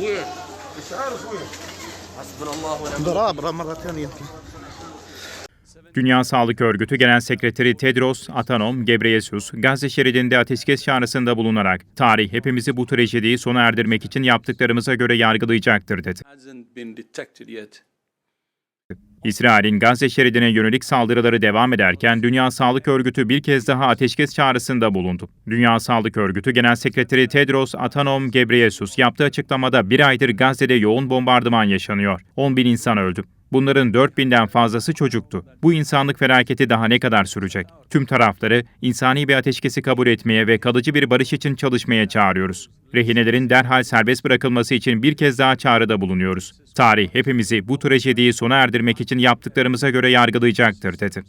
وين؟ مش عارف وين حسبنا الله ونعم ضرب مرة ثانية يمكن Dünya Sağlık Örgütü Genel Sekreteri Tedros Adhanom Ghebreyesus, Gazze şeridinde ateşkes çağrısında bulunarak, tarih hepimizi bu trajediyi sona erdirmek için yaptıklarımıza göre yargılayacaktır dedi. İsrail'in Gazze şeridine yönelik saldırıları devam ederken Dünya Sağlık Örgütü bir kez daha ateşkes çağrısında bulundu. Dünya Sağlık Örgütü Genel Sekreteri Tedros Adhanom Ghebreyesus yaptığı açıklamada bir aydır Gazze'de yoğun bombardıman yaşanıyor. 10 bin insan öldü. Bunların 4000'den fazlası çocuktu. Bu insanlık felaketi daha ne kadar sürecek? Tüm tarafları insani bir ateşkesi kabul etmeye ve kalıcı bir barış için çalışmaya çağırıyoruz. Rehinelerin derhal serbest bırakılması için bir kez daha çağrıda bulunuyoruz. Tarih hepimizi bu trajediyi sona erdirmek için yaptıklarımıza göre yargılayacaktır dedi.